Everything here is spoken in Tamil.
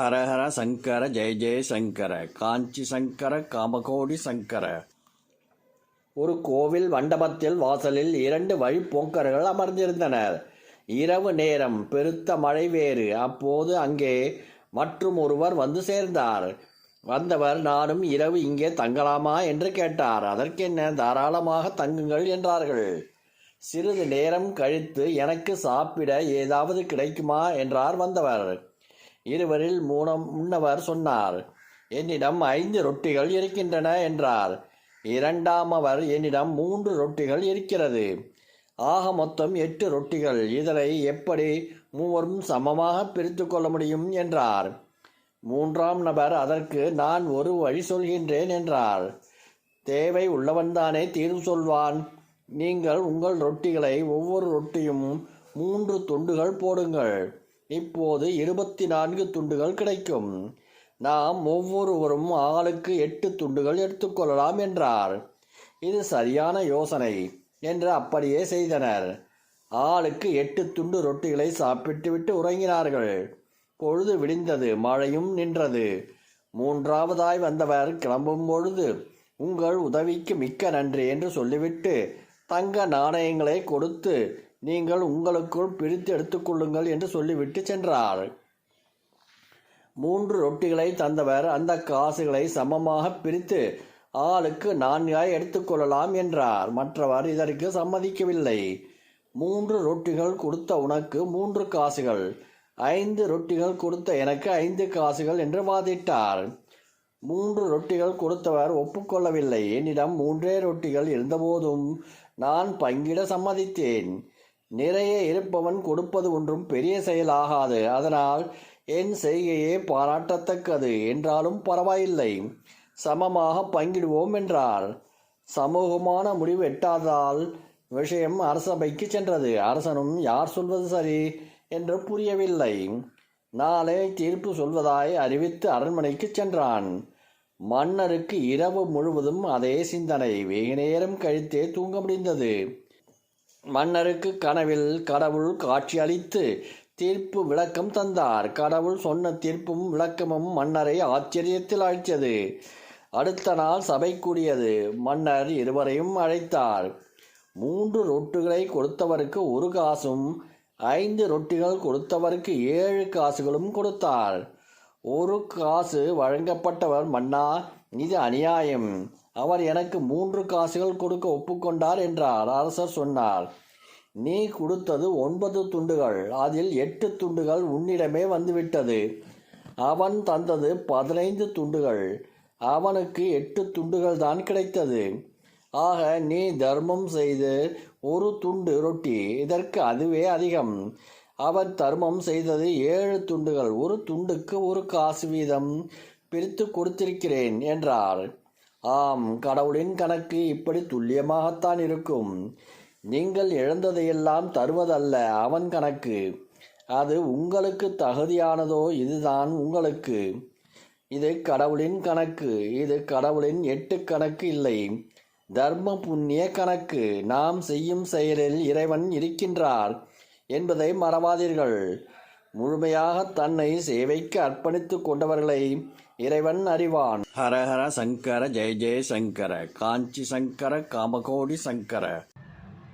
ஹரஹர சங்கர ஜெய ஜெய சங்கர காஞ்சி சங்கர காமகோடி சங்கர. ஒரு கோவில் மண்டபத்தில் வாசலில் இரண்டு வழிப்போக்கர்கள் அமர்ந்திருந்தனர். இரவு நேரம் பெருத்த மழை வேறு. அப்போது அங்கே மற்றும் ஒருவர் வந்து சேர்ந்தார். வந்தவர் நானும் இரவு இங்கே தங்கலாமா? என்று கேட்டார். அதற்கென்ன? தாராளமாக தங்குங்கள் என்றார்கள். சிறிது நேரம் கழித்து எனக்கு சாப்பிட ஏதாவது கிடைக்குமா? என்றார் வந்தவர். இருவரில் மூணம் முன்னவர் சொன்னார் என்னிடம் ஐந்து ரொட்டிகள் இருக்கின்றன என்றார். இரண்டாம் அவர் என்னிடம் மூன்று ரொட்டிகள் இருக்கிறது. ஆக மொத்தம் எட்டு ரொட்டிகள். இதனை எப்படி மூவரும் சமமாக பிரித்து கொள்ள முடியும்? என்றார். மூன்றாம் நபர் அதற்கு நான் ஒரு வழி சொல்கின்றேன் என்றார். தேவை உள்ளவன்தானே தீர்வு சொல்வான். நீங்கள் உங்கள் ரொட்டிகளை ஒவ்வொரு ரொட்டியும் மூன்று துண்டுகள் போடுங்கள். இப்போது இருபத்தி நான்கு துண்டுகள் கிடைக்கும். நாம் ஒவ்வொருவரும் ஆளுக்கு எட்டு துண்டுகள் எடுத்துக்கொள்ளலாம் என்றார். இது சரியான யோசனை என்று அப்படியே செய்தனர். ஆளுக்கு எட்டு துண்டு ரொட்டிகளை சாப்பிட்டுவிட்டு உறங்கினார்கள். பொழுது விடிந்தது மழையும் நின்றது. மூன்றாவதாய் வந்தவர் கிளம்பும் பொழுது உங்கள் உதவிக்கு மிக்க நன்றி என்று சொல்லிவிட்டு தங்க நாணயங்களை கொடுத்து நீங்கள் உங்களுக்குள் பிரித்து எடுத்துக்கொள்ளுங்கள் என்று சொல்லிவிட்டு சென்றார் மூன்று ரொட்டிகளை தந்தவர் அந்த காசுகளை சமமாக பிரித்து ஆளுக்கு நான்காய் எடுத்துக்கொள்ளலாம் என்றார். மற்றவர் இதற்கு சம்மதிக்கவில்லை. மூன்று ரொட்டிகள் கொடுத்த உனக்கு மூன்று காசுகள். ஐந்து ரொட்டிகள் கொடுத்த எனக்கு ஐந்து காசுகள் என்று வாதிட்டார். மூன்று ரொட்டிகள் கொடுத்தவர் ஒப்புக்கொள்ளவில்லை. என்னிடம் மூன்றே ரொட்டிகள் இருந்தபோதும் நான் பங்கிட சம்மதித்தேன். நிறைய இருப்பவன் கொடுப்பது ஒன்றும் பெரிய செயலாகாது அதனால் என் செய்கையே பாராட்டத்தக்கது. என்றாலும் பரவாயில்லை. சமமாக பங்கிடுவோம் என்றார். சமூகமான முடிவு எட்டாதால் விஷயம் அரசபைக்கு சென்றது. அரசனும் யார் சொல்வது சரி என்று புரியவில்லை. நாளை தீர்ப்பு சொல்வதாய் அறிவித்து அரண்மனைக்கு சென்றான். மன்னருக்கு இரவு முழுவதும் அதே சிந்தனை. வெகு நேரம் கழித்தே தூங்க முடிந்தது. மன்னருக்கு கனவில் கடவுள் காட்சி அளித்து தீர்ப்பு விளக்கம் தந்தார். கடவுள் சொன்ன தீர்ப்பும் விளக்கமும் மன்னரை ஆச்சரியத்தில் அழித்தது. அடுத்த நாள் சபை கூடியது. மன்னர் இருவரையும் அழைத்தார். மூன்று ரொட்டுகளை கொடுத்தவருக்கு ஒரு காசும் ஐந்து ரொட்டிகள் கொடுத்தவருக்கு ஏழு காசுகளும் கொடுத்தார். ஒரு காசு வழங்கப்பட்டவர் மன்னா இது அநியாயம். அவர் எனக்கு மூன்று காசுகள் கொடுக்க ஒப்புக்கொண்டார் என்றார். அரசர் சொன்னார் நீ கொடுத்தது ஒன்பது துண்டுகள். அதில் எட்டு துண்டுகள் உன்னிடமே வந்துவிட்டது. அவன் தந்தது பதினைந்து துண்டுகள். அவனுக்கு எட்டு துண்டுகள் தான் கிடைத்தது. ஆக நீ தர்மம் செய்து ஒரு துண்டு ரொட்டி. இதற்கு அதுவே அதிகம். அவர் தர்மம் செய்தது ஏழு துண்டுகள். ஒரு துண்டுக்கு ஒரு காசு வீதம் பிரித்து கொடுத்திருக்கிறேன் என்றார். ஆம் கடவுளின் கணக்கு இப்படி துல்லியமாகத்தான் இருக்கும். நீங்கள் இழந்ததையெல்லாம் தருவதல்ல அவன் கணக்கு. அது உங்களுக்கு தகுதியானதோ இதுதான் உங்களுக்கு. இது கடவுளின் கணக்கு இது கடவுளின் எட்டு கணக்கு இல்லை. தர்ம புண்ணிய கணக்கு நாம் செய்யும் செயலில் இறைவன் இருக்கின்றார் என்பதை மறவாதீர்கள். முழுமையாக தன்னை சேவைக்கு அர்ப்பணித்து கொண்டவர்களை இறைவன் அறிவான். ஹரஹர சங்கர ஜெய ஜெய சங்கர காஞ்சி சங்கர காமகோடி சங்கர.